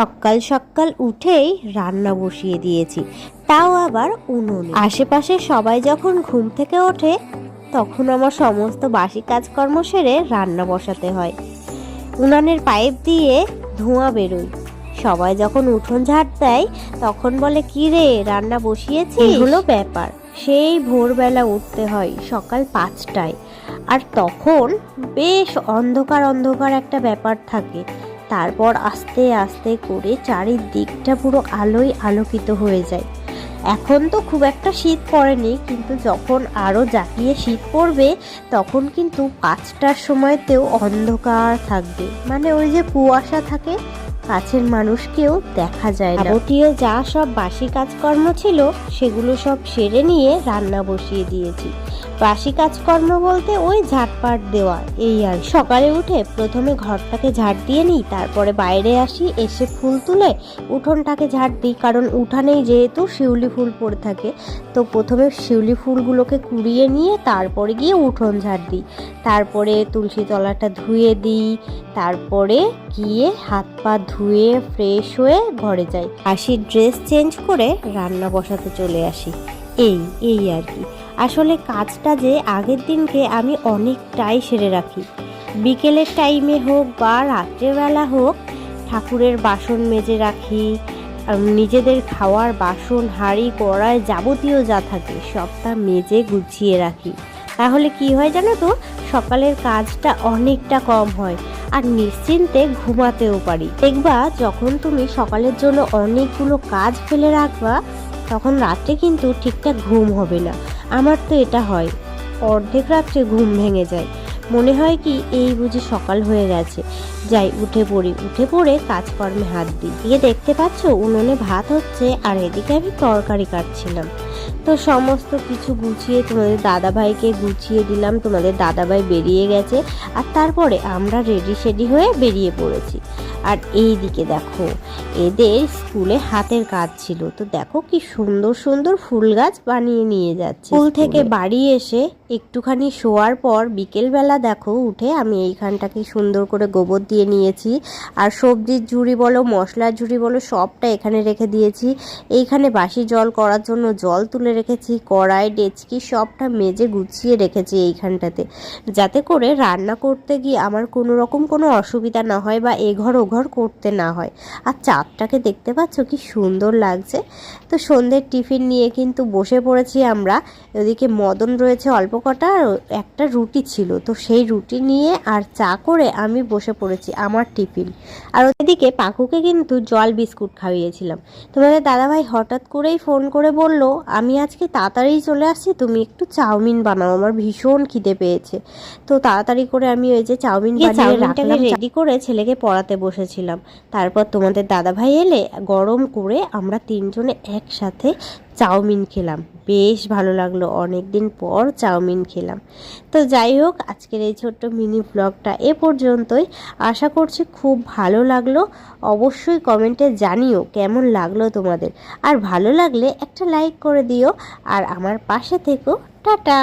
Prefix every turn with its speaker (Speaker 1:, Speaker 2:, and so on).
Speaker 1: সকাল সকাল উঠেই রান্না বসিয়ে দিয়েছি। তাও আবার উনুনে। আশেপাশে সবাই যখন ঘুম থেকে ওঠে তখন আমার সমস্ত বাসি কাজকর্ম সেরে রান্না বসাতে হয়। উনানের পাইপ দিয়ে ধোঁয়া বেরোয়। সবাই যখন উঠোন ঝাড় দেয় তখন বলে কি রে রান্না বসিয়েছি হলো ব্যাপার। সেই ভোরবেলা উঠতে হয় সকাল পাঁচটায়। আর তখন বেশ অন্ধকার অন্ধকার একটা ব্যাপার থাকে। তারপর আস্তে আস্তে করে চারিদিকটা পুরো আলোয় আলোকিত হয়ে যায়। এখন তো খুব একটা শীত পড়েনি, কিন্তু যখন আরও জাকিয়ে শীত পড়বে, তখন কিন্তু পাঁচটার সময়তেও অন্ধকার থাকবে। মানে ওই যে কুয়াশা থাকে কাছের মানুষকেও দেখা যায় না। যাবতীয় যা সব বাসি কাজকর্ম ছিল, সেগুলো সব সেরে নিয়ে রান্না বসিয়ে দিয়েছি। বাসি কাজকর্ম বলতে ওই ঝাটপাট দেওয়া, এই আর। সকালে উঠে প্রথমে ঘরটাকে ঝাড় দিয়ে নিই, তারপরে বাইরে আসি, এসে ফুল তুলে উঠোনটাকে ঝাড় দিই, কারণ উঠানেই যেহেতু শিউলি ফুল পড়ে থাকে, তো প্রথমে শিউলি ফুলগুলোকে কুড়িয়ে নিয়ে তারপরে গিয়ে উঠোন ঝাড় দিই। তারপরে তুলসী তলাটা ধুয়ে দিই, তারপরে গিয়ে হাত পা ধুয়ে ফ্রেশ হয়ে ঘরে যাই। আসি ড্রেস চেঞ্জ করে রান্না বসাতে চলে আসি। এই এই আর কি। আসলে কাজটা যে আগের দিনকে আমি অনেকটাই সেরে রাখি। বিকেলের টাইমে হোক বা রাত্রেবেলা হোক, ঠাকুরের বাসন মেজে রাখি নিজেদের খাওয়ার বাসন, হাঁড়ি, কড়াই যাবতীয় যা থাকে সবটা মেজে গুছিয়ে রাখি। তাহলে কি হয় জানো তো? সকালের কাজটা অনেকটা কম হয়। আর নিশ্চিন্তে ঘুমাতেও পারি। দেখবা, যখন তুমি সকালের জন্য অনেকগুলো কাজ ফেলে রাখবা, তখন রাত্রে কিন্তু ঠিকঠাক ঘুম হবে না। আমার তো এটা হয়। অর্ধেক রাত্রে ঘুম ভেঙে যায়। মনে হয় কি এই বুঝি সকাল হয়ে গেছে। যাই, উঠে পড়ি। উঠে পড়ে কাজকর্মে হাত দিই। গিয়ে দেখতে পাচ্ছ উনুনে ভাত হচ্ছে আর এদিকে আমি তরকারি কাটছিলাম। তো সমস্ত কিছু গুছিয়ে তোমাদের দাদাভাইকে গুছিয়ে দিলাম। তোমাদের দাদাভাই বেরিয়ে গেছে আর তারপরে আমরা রেডি সেডি হয়ে বেরিয়ে পড়েছি। আর এই দিকে দেখো এদের স্কুলে হাতের কাজ ছিল। তো দেখো কি সুন্দর সুন্দর ফুল গাছ বানিয়ে নিয়ে যাচ্ছে স্কুল। থেকে বাড়ি এসে একটুখানি শোয়ার পর বিকেলবেলা দেখো উঠে আমি এইখানটাকে সুন্দর করে গোবর দিয়ে নিয়েছি। আর সবজির ঝুড়ি বলো মশলার ঝুড়ি বলো সবটা এখানে রেখে দিয়েছি। এইখানে বাসি জল করার জন্য জল তুলে রেখেছি কড়াই ডেচকি সবটা মেজে গুছিয়ে রেখেছি এইখানটাতে। যাতে করে রান্না করতে গিয়ে আমার কোনো রকম কোনো অসুবিধা না হয় বা এ ঘর ও ঘর করতে না হয়। আর চাঁদটাকে দেখতে পাচ্ছ কি সুন্দর লাগছে। তো সন্ধ্যের টিফিন নিয়ে কিন্তু বসে পড়েছি আমরা। ওদিকে মদন রয়েছে অল্প কটা আর একটা রুটি ছিল। তো সেই রুটি নিয়ে আর চা করে আমি বসে পড়েছি আমার টিফিন। আর ওদিকে পাকুকে কিন্তু জল বিস্কুট খাইয়েছিলাম। তোমাদের দাদাভাই হঠাৎ করেই ফোন করে বলল আমি আজকে তাড়াতাড়ি চলে আসছি তুমি একটু চাউমিন বানাও আমার ভীষণ খিদে পেয়েছে। তো তাড়াতাড়ি করে আমি ওই যে চাউমিন চাউমিনটাকে রেডি করে ছেলেকে পড়াতে বসেছিলাম। তারপর তোমাদের দাদাভাই এলে গরম করে আমরা তিনজনে একসাথে চাউমিন খেলাম। বেশ ভালো লাগল অনেক দিন পর চাউমিন খেলাম। তো যাই হোক, আজকের এই ছোট্ট মিনি ব্লগটা এ পর্যন্তই। আশা করছি খুব ভালো লাগল। অবশ্যই কমেন্টে জানিও কেমন লাগল তোমাদের। আর ভালো লাগলে একটা লাইক করে দিও। আর আমার পাশে থেকো। টাটা!